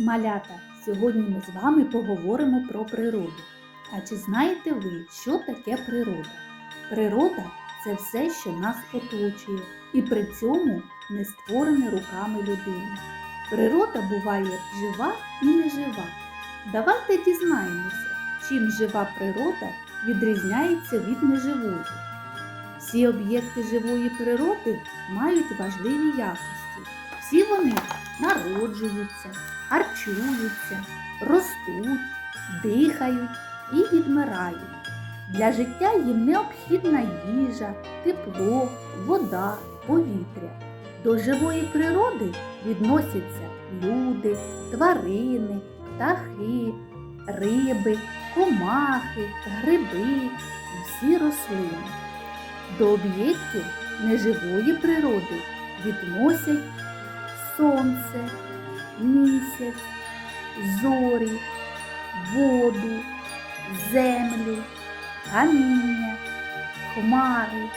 Малята, сьогодні ми з вами поговоримо про природу. А чи знаєте ви, що таке природа? Природа це все, що нас оточує, і при цьому не створене руками людини. Природа буває жива і нежива. Давайте дізнаємося, чим жива природа відрізняється від неживої. Всі об'єкти живої природи мають важливі якості. Всі вони народжуються, харчуються, ростуть, дихають і відмирають. Для життя їм необхідна їжа, тепло, вода, повітря. До живої природи відносяться люди, тварини, птахи, риби, комахи, гриби всі рослини. До об'єктів неживої природи відносять сонце, місяць, зорі, воду, землю, каміння, хмари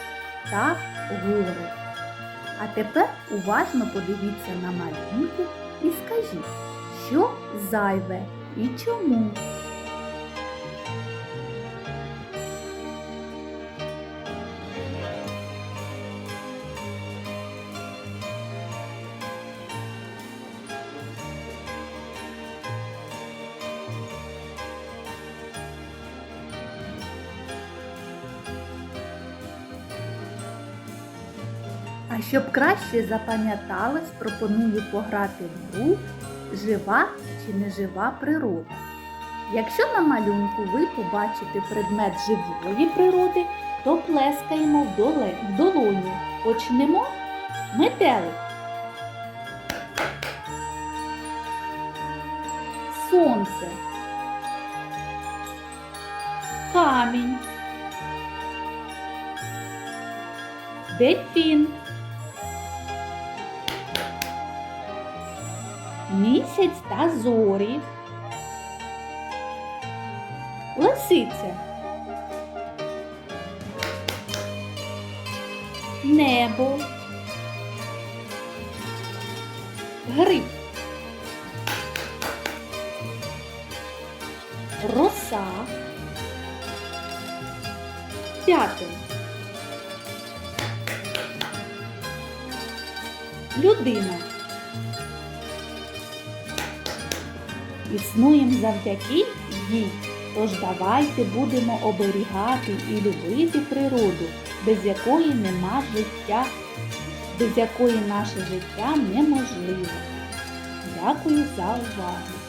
та гори. А тепер уважно подивіться на малюнки і скажіть, що зайве і чому. А щоб краще запам'яталось, пропоную пограти в гру жива чи нежива природа. Якщо на малюнку ви побачите предмет живої природи, то плескаємо в доле- в долоні. Почнемо метелик. Сонце. Камінь. Дельфін. Місяць та зорі. Лисиця. Небо. Гриб. Роса. Дятел. людина. Існуємо завдяки їй. Тож давайте будемо оберігати і любити природу, без якої нема життя, без якої наше життя неможливе. Дякую за увагу!